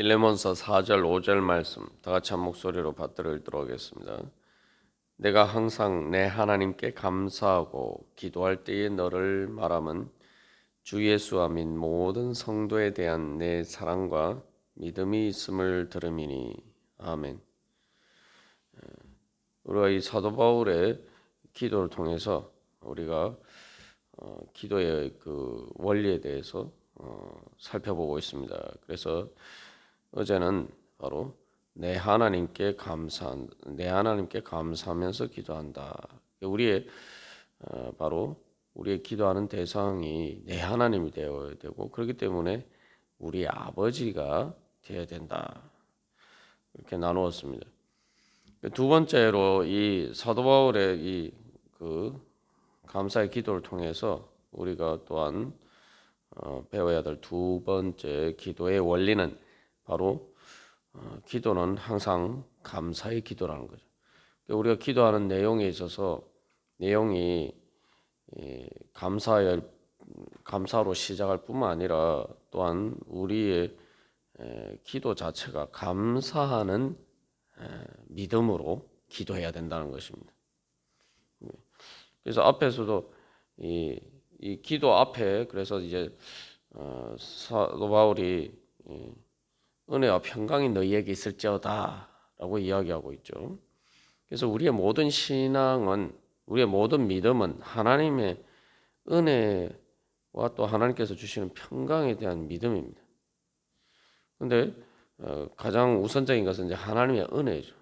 빌레몬서 4절 5절 말씀 다 같이 한 목소리로 받들어 읽도록 하겠습니다. 내가 항상 내 하나님께 감사하고 기도할 때에 너를 말함은 주 예수와 및 모든 성도에 대한 내 사랑과 믿음이 있음을 들음이니 아멘. 우리가 이 사도 바울의 기도를 통해서 우리가 어, 기도의 그 원리에 대해서 어, 살펴보고 있습니다. 그래서 어제는 바로 내 하나님께 감사, 내 하나님께 감사하면서 기도한다. 우리의 어, 바로 우리의 기도하는 대상이 내 하나님이 되어야 되고 그렇기 때문에 우리 아버지가 되어야 된다. 이렇게 나누었습니다. 두 번째로 이 사도 바울의 이 그 감사의 기도를 통해서 우리가 또한 어, 배워야 될 두 번째 기도의 원리는 바로 어, 기도는 항상 감사의 기도라는 거죠. 그러니까 우리가 기도하는 내용에 있어서 내용이 감사의 감사로 시작할 뿐만 아니라 또한 우리의 기도 자체가 감사하는 믿음으로 기도해야 된다는 것입니다. 그래서 앞에서도 이, 이 기도 앞에 그래서 이제 어, 사도 바울이 은혜와 평강이 너희에게 있을지어다라고 이야기하고 있죠. 그래서 우리의 모든 신앙은 우리의 모든 믿음은 하나님의 은혜와 또 하나님께서 주시는 평강에 대한 믿음입니다. 근데 어, 가장 우선적인 것은 이제 하나님의 은혜죠.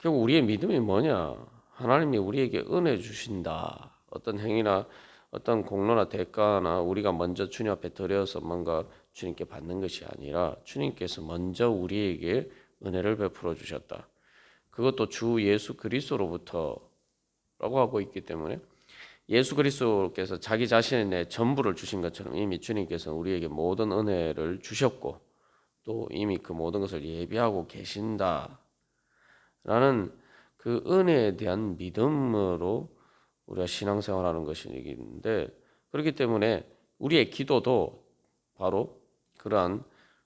결국 우리의 믿음이 뭐냐? 하나님이 우리에게 은혜 주신다. 어떤 행위나 어떤 공로나 대가나 우리가 먼저 주님 앞에 드려서 뭔가 주님께 받는 것이 아니라 주님께서 먼저 우리에게 은혜를 베풀어 주셨다. 그것도 주 예수 그리스도로부터라고 하고 있기 때문에 예수 그리스도께서 자기 자신의 전부를 주신 것처럼 이미 주님께서 우리에게 모든 은혜를 주셨고 또 이미 그 모든 것을 예비하고 계신다라는 그 은혜에 대한 믿음으로 우리가 신앙생활하는 것이있는데 그렇기 때문에 우리의 기도도 바로 그러한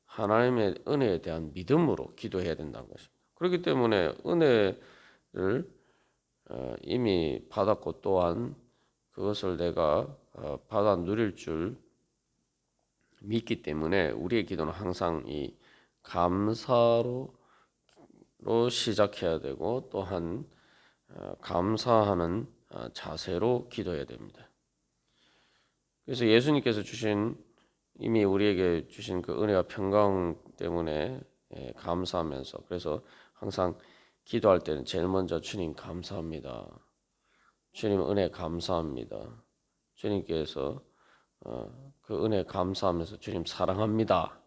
하나님의 은혜에 대한 믿음으로 기도해야 된다는 것입니다. 그렇기 때문에 은혜를 어, 이미 받았고 또한 그것을 내가 어, 받아 누릴 줄 믿기 때문에 우리의 기도는 항상 이 감사로 시작해야 되고 또한 어, 감사하는 자세로 기도해야 됩니다. 그래서 예수님께서 주신 이미 우리에게 주신 그 은혜와 평강 때문에 예, 감사하면서 그래서 항상 기도할 때는 제일 먼저 주님 감사합니다. 주님 은혜 감사합니다. 주님께서 어, 그 은혜 감사하면서 주님 사랑합니다.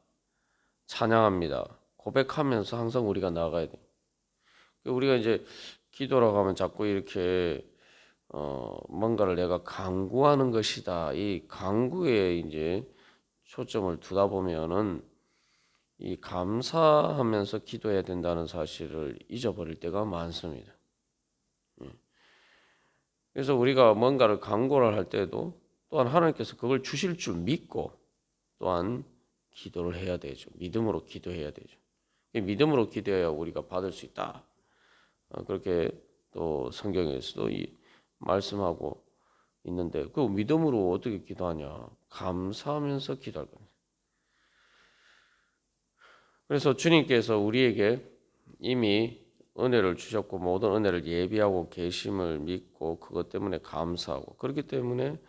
찬양합니다. 고백하면서 항상 우리가 나가야 돼. 우리가 이제 기도라고 하면 자꾸 이렇게 어, 뭔가를 내가 강구하는 것이다. 이 강구에 이제 초점을 두다 보면은 이 감사하면서 기도해야 된다는 사실을 잊어버릴 때가 많습니다. 예. 그래서 우리가 뭔가를 강구를 할 때도 또한 하나님께서 그걸 주실 줄 믿고 또한 기도를 해야 되죠. 믿음으로 기도해야 되죠. 믿음으로 기도해야 우리가 받을 수 있다. 어, 그렇게 또 성경에서도 이 말씀하고 있는데 그 믿음으로 어떻게 기도하냐? 감사하면서 기도할 겁니다. 그래서 주님께서 우리에게 이미 은혜를 주셨고 모든 은혜를 예비하고 계심을 믿고 그것 때문에 감사하고 그렇기 때문에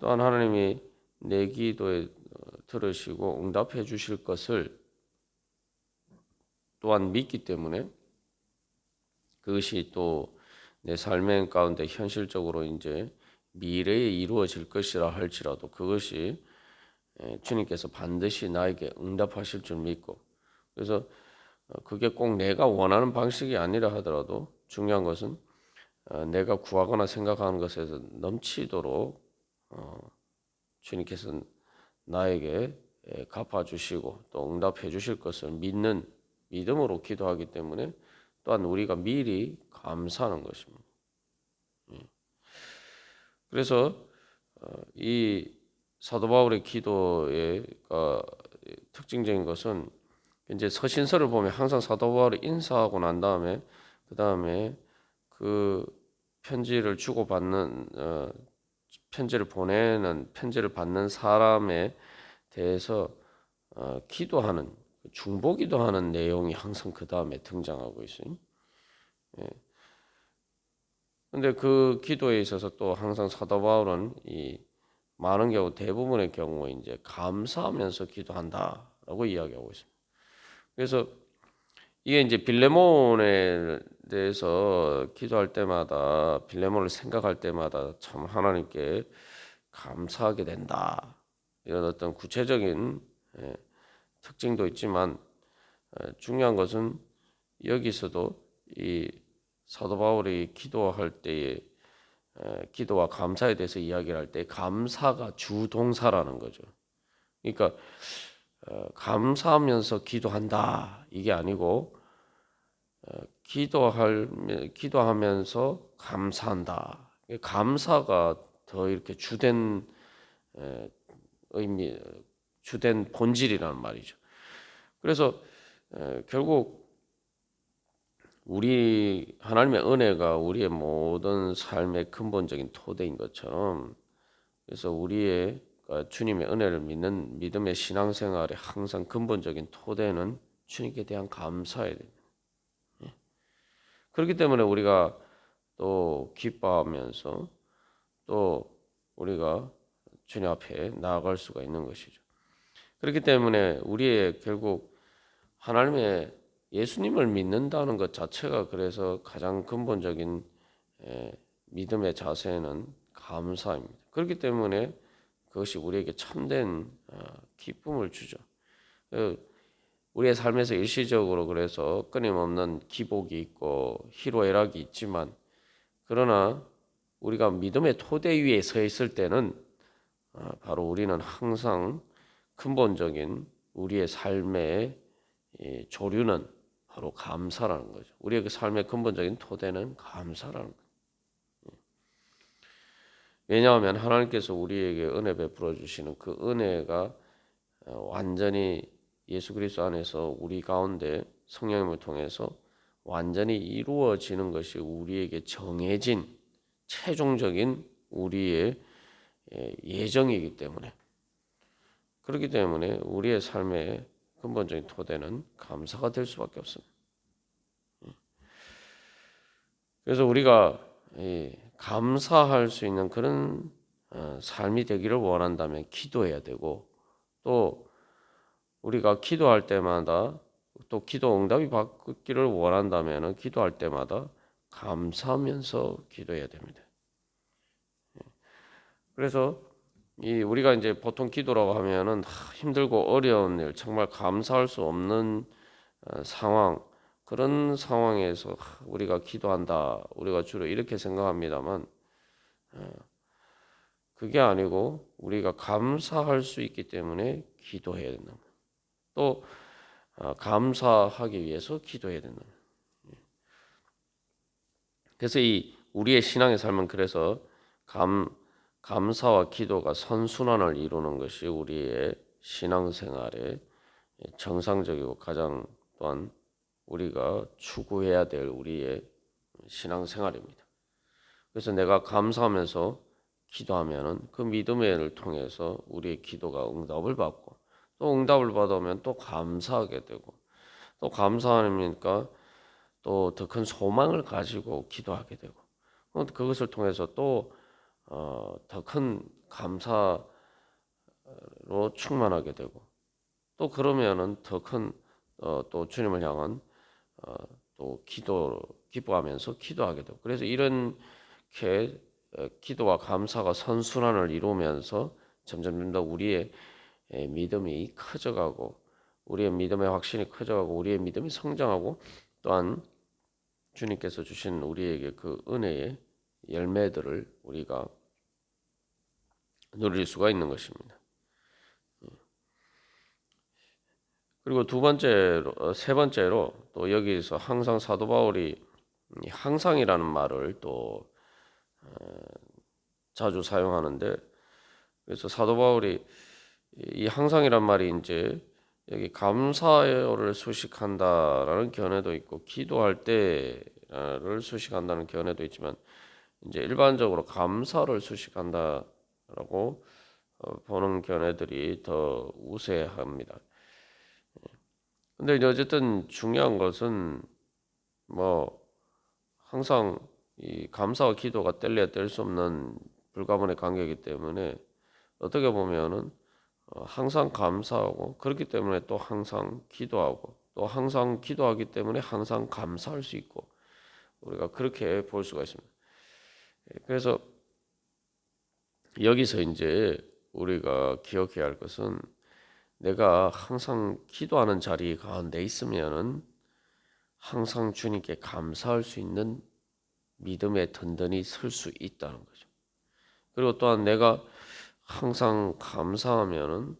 또한 하나님이 내 기도에 어, 들으시고 응답해 주실 것을 또한 믿기 때문에 그것이 또 내 삶의 가운데 현실적으로 이제 미래에 이루어질 것이라 할지라도 그것이 주님께서 반드시 나에게 응답하실 줄 믿고 그래서 어, 그게 꼭 내가 원하는 방식이 아니라 하더라도 중요한 것은 어, 내가 구하거나 생각하는 것에서 넘치도록 어, 주님께서 나에게 갚아주시고 또 응답해 주실 것을 믿는 믿음으로 기도하기 때문에 또한 우리가 미리 감사하는 것입니다. 예. 그래서 어, 이 사도 바울의 기도의 특징적인 것은 이제 서신서를 보면 항상 사도 바울이 인사하고 난 다음에 그 다음에 그 편지를 주고 받는 어, 편지를 보내는 편지를 받는 사람에 대해서 어, 기도하는 중보기도 하는 내용이 항상 그 다음에 등장하고 있어요. 예. 근데 그 기도에 있어서 또 항상 사도 바울은 이 많은 경우 대부분의 경우 이제 감사하면서 기도한다라고 이야기하고 있습니다. 그래서 이게 이제 빌레몬에 대해서 기도할 때마다 빌레몬을 생각할 때마다 참 하나님께 감사하게 된다 이런 어떤 구체적인 예, 특징도 있지만 예, 중요한 것은 여기서도 이 사도 바울이 기도할 때에 에, 기도와 감사에 대해서 이야기를 할 때 감사가 주동사라는 거죠. 그러니까 어, 감사하면서 기도한다 이게 아니고 어, 기도할 기도하면서 감사한다. 감사가 더 이렇게 주된 에, 의미 주된 본질이라는 말이죠. 그래서 에, 결국 우리 하나님의 은혜가 우리의 모든 삶의 근본적인 토대인 것처럼 그래서 우리의 그러니까 주님의 은혜를 믿는 믿음의 신앙생활의 항상 근본적인 토대는 주님께 대한 감사에 예. 그렇기 때문에 우리가 또 기뻐하면서 또 우리가 주님 앞에 나아갈 수가 있는 것이죠. 그렇기 때문에 우리의 결국 하나님의 예수님을 믿는다는 것 자체가 그래서 가장 근본적인 믿음의 자세는 감사입니다. 그렇기 때문에 그것이 우리에게 참된 어, 기쁨을 주죠. 그 우리의 삶에서 일시적으로 그래서 끊임없는 기복이 있고 희로애락이 있지만 그러나 우리가 믿음의 토대 위에 서 있을 때는 어, 바로 우리는 항상 근본적인 우리의 삶의 조류는 바로 감사라는 거죠. 우리의 그 삶의 근본적인 토대는 감사라는 거예요. 왜냐하면 하나님께서 우리에게 은혜 베풀어 주시는 그 은혜가 어, 완전히 예수 그리스도 안에서 우리 가운데 성령님을 통해서 완전히 이루어지는 것이 우리에게 정해진 최종적인 우리의 예정이기 때문에 그렇기 때문에 우리의 삶의 근본적인 토대는 감사가 될 수밖에 없습니다. 그래서 우리가 감사할 수 있는 그런 어, 삶이 되기를 원한다면 기도해야 되고 또 우리가 기도할 때마다 또 기도 응답이 받기를 원한다면 기도할 때마다 감사하면서 기도해야 됩니다. 그래서 이 우리가 이제 보통 기도라고 하면은 힘들고 어려운 일, 정말 감사할 수 없는 어, 상황 그런 상황에서 우리가 기도한다. 우리가 주로 이렇게 생각합니다만 어, 그게 아니고 우리가 감사할 수 있기 때문에 기도해야 된다. 또 어, 감사하기 위해서 기도해야 된다. 예. 그래서 이 우리의 신앙의 삶은 그래서 감 감사와 기도가 선순환을 이루는 것이 우리의 신앙생활의 정상적이고 가장 또한 우리가 추구해야 될 우리의 신앙생활입니다. 그래서 내가 감사하면서 기도하면은 그 믿음의 을 통해서 우리의 기도가 응답을 받고 또 응답을 받으면 또 감사하게 되고 또 감사하니까 또 더 큰 소망을 가지고 기도하게 되고 그것을 통해서 또 어, 더 큰 감사로 충만하게 되고 또 그러면은 더 큰또 어, 주님을 향한 어, 또 기도 기뻐하면서 기도하게 되고 그래서 이렇게 어, 기도와 감사가 선순환을 이루면서 점점 더 우리의 믿음이 커져가고 우리의 믿음의 확신이 커져가고 우리의 믿음이 성장하고 또한 주님께서 주신 우리에게 그 은혜의 열매들을 우리가 누릴 수가 있는 것입니다. 그리고 두 번째로 어, 세 번째로 또 여기서 항상 사도 바울이 항상이라는 말을 또 어, 자주 사용하는데 그래서 사도 바울이 이 항상이란 말이 이제 여기 감사를 수식한다라는 견해도 있고 기도할 때를 수식한다는 견해도 있지만 이제 일반적으로 감사를 수식한다라고 어, 보는 견해들이 더 우세합니다. 근데 이제 어쨌든 중요한 것은 뭐 항상 이 감사와 기도가 뗄래야 뗄 수 없는 불가분의 관계이기 때문에 어떻게 보면은 어, 항상 감사하고 그렇기 때문에 또 항상 기도하고 또 항상 기도하기 때문에 항상 감사할 수 있고 우리가 그렇게 볼 수가 있습니다. 예, 그래서 여기서 이제 우리가 기억해야 할 것은 내가 항상 기도하는 자리 가운데 있으면은 항상 주님께 감사할 수 있는 믿음의 든든히 설 수 있다는 거죠. 그리고 또한 내가 항상 감사하면은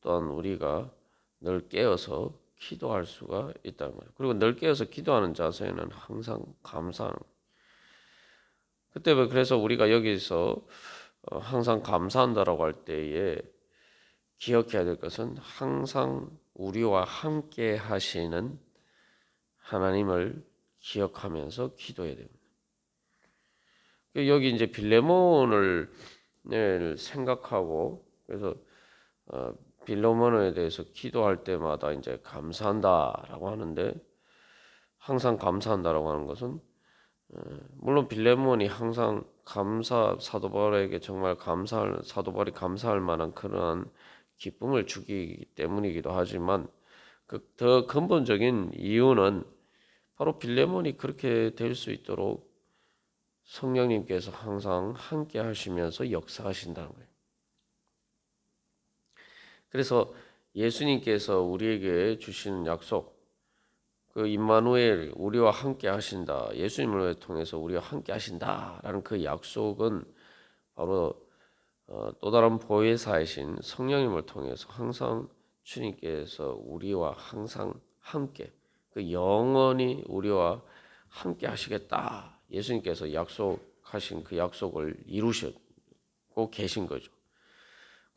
또한 우리가 늘 깨어서 기도할 수가 있다는 거예요. 그리고 늘 깨어서 기도하는 자세는 항상 감사하는 거예요. 그때 그래서 우리가 여기서 어, 항상 감사한다라고 할 때에 기억해야 될 것은 항상 우리와 함께 하시는 하나님을 기억하면서 기도해야 됩니다. 여기 이제 빌레몬을 생각하고 그래서 어, 빌레몬에 대해서 기도할 때마다 이제 감사한다라고 하는데 항상 감사한다라고 하는 것은 어, 물론 빌레몬이 항상 감사 사도 바울에게 정말 감사할 사도 바울이 감사할 만한 그러한 기쁨을 주기 때문이기도 하지만 그 더 근본적인 이유는 바로 빌레몬이 그렇게 될 수 있도록 성령님께서 항상 함께 하시면서 역사하신다는 거예요. 그래서 예수님께서 우리에게 주시는 약속, 그 임마누엘 우리와 함께 하신다. 예수님을 통해서 우리와 함께 하신다라는 그 약속은 바로 어, 또 다른 보혜사이신 성령님을 통해서 항상 주님께서 우리와 항상 함께 그 영원히 우리와 함께 하시겠다. 예수님께서 약속하신 그 약속을 이루셨고 계신 거죠.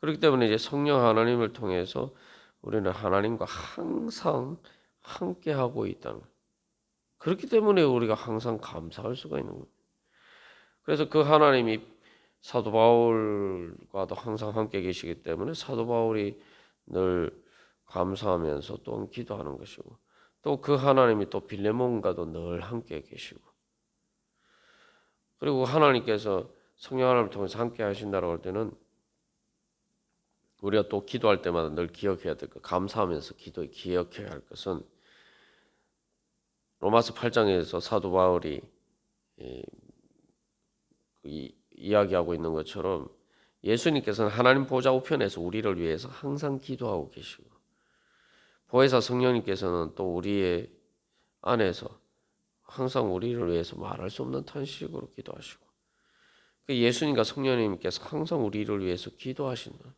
그렇기 때문에 이제 성령 하나님을 통해서 우리는 하나님과 항상 함께 하고 있다는 거예요. 그렇기 때문에 우리가 항상 감사할 수가 있는 거예요. 그래서 그 하나님이 사도 바울과도 항상 함께 계시기 때문에 사도 바울이 늘 감사하면서 또 기도하는 것이고 또 그 하나님이 또 빌레몬과도 늘 함께 계시고 그리고 하나님께서 성령 하나님을 통해서 함께 하신다고 할 때는 우리가 또 기도할 때마다 늘 기억해야 될 것, 감사하면서 기도에 기억해야 할 것은 로마서 8장에서 사도 바울이 이, 이야기하고 있는 것처럼 예수님께서는 하나님 보좌 우편에서 우리를 위해서 항상 기도하고 계시고 보혜사 성령님께서는 또 우리의 안에서 항상 우리를 위해서 말할 수 없는 탄식으로 기도하시고 그 예수님과 성령님께서 항상 우리를 위해서 기도하신다.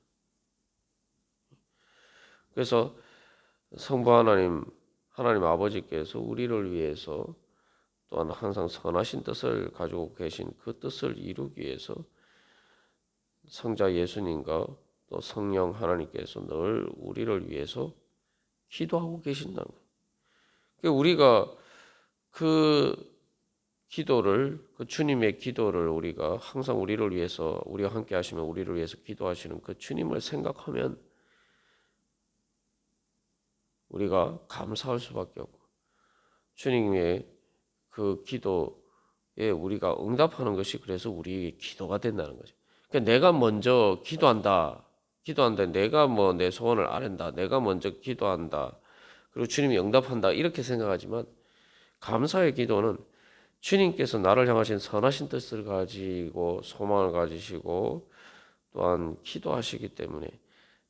그래서 성부 하나님 하나님 아버지께서 우리를 위해서 또한 항상 선하신 뜻을 가지고 계신 그 뜻을 이루기 위해서 성자 예수님과 또 성령 하나님께서 늘 우리를 위해서 기도하고 계신다는 거예요. 그러니까 우리가 그 기도를 그 주님의 기도를 우리가 항상 우리를 위해서 우리와 함께 하시면 우리를 위해서 기도하시는 그 주님을 생각하면 우리가 감사할 수밖에 없고 주님의 그 기도에 우리가 응답하는 것이 그래서 우리의 기도가 된다는 거죠. 그러니까 내가 먼저 기도한다. 기도한다. 내가 뭐 내 소원을 아랜다. 내가 먼저 기도한다. 그리고 주님이 응답한다. 이렇게 생각하지만 감사의 기도는 주님께서 나를 향하신 선하신 뜻을 가지고 소망을 가지시고 또한 기도하시기 때문에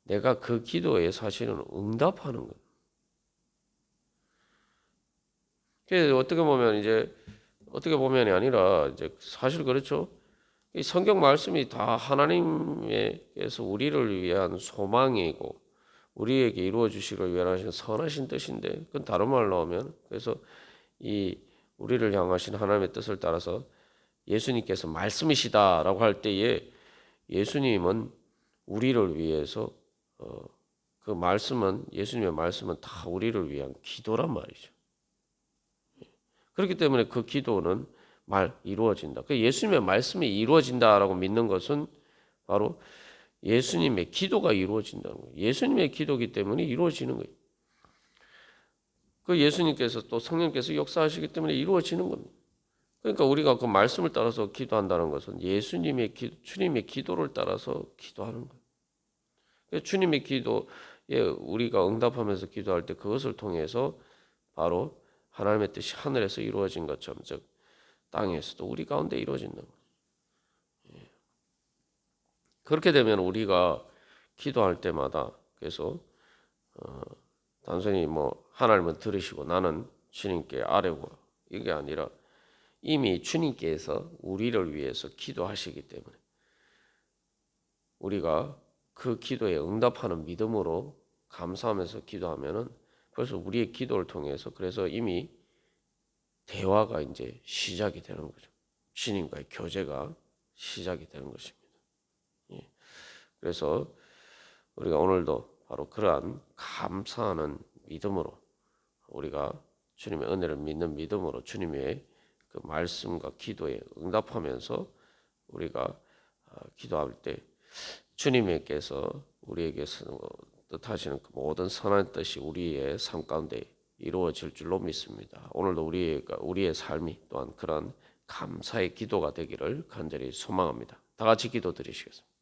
내가 그 기도에 사실은 응답하는 것. 그 어떻게 보면 이제 어떻게 보면이 아니라 이제 사실 그렇죠. 이 성경 말씀이 다 하나님께서 우리를 위한 소망이고 우리에게 이루어 주시기를 위한 선하신 뜻인데 그건 다른 말로 하면 그래서 이 우리를 향하신 하나님의 뜻을 따라서 예수님께서 말씀이시다라고 할 때에 예수님은 우리를 위해서 어, 그 말씀은 예수님의 말씀은 다 우리를 위한 기도란 말이죠. 그렇기 때문에 그 기도는 말 이루어진다. 그 예수님의 말씀이 이루어진다라고 믿는 것은 바로 예수님의 기도가 이루어진다는 거예요. 예수님의 기도기 때문에 이루어지는 거예요. 그 예수님께서 또 성령께서 역사하시기 때문에 이루어지는 겁니다. 그러니까 우리가 그 말씀을 따라서 기도한다는 것은 예수님의 기, 주님의 기도를 따라서 기도하는 거예요. 그러니까 주님의 기도에 우리가 응답하면서 기도할 때 그것을 통해서 바로 하나님의 뜻이 하늘에서 이루어진 것처럼 즉 땅에서도 우리 가운데 이루어진다는 거예요. 예. 그렇게 되면 우리가 기도할 때마다 그래서 어, 단순히 뭐 하나님은 들으시고 나는 주님께 아뢰고 이게 아니라 이미 주님께서 우리를 위해서 기도하시기 때문에 우리가 그 기도에 응답하는 믿음으로 감사하면서 기도하면은 벌써 우리의 기도를 통해서 그래서 이미 대화가 이제 시작이 되는 거죠. 주님과의 교제가 시작이 되는 것입니다. 예. 그래서 우리가 오늘도 바로 그러한 감사하는 믿음으로 우리가 주님의 은혜를 믿는 믿음으로 주님의 그 말씀과 기도에 응답하면서 우리가 아, 기도할 때 주님께서 우리에게 뜻하시는 그 모든 선한 뜻이 우리의 삶 가운데 이루어질 줄로 믿습니다. 오늘도 우리의 우리의 삶이 또한 그런 감사의 기도가 되기를 간절히 소망합니다. 다 같이 기도 드리시겠습니다.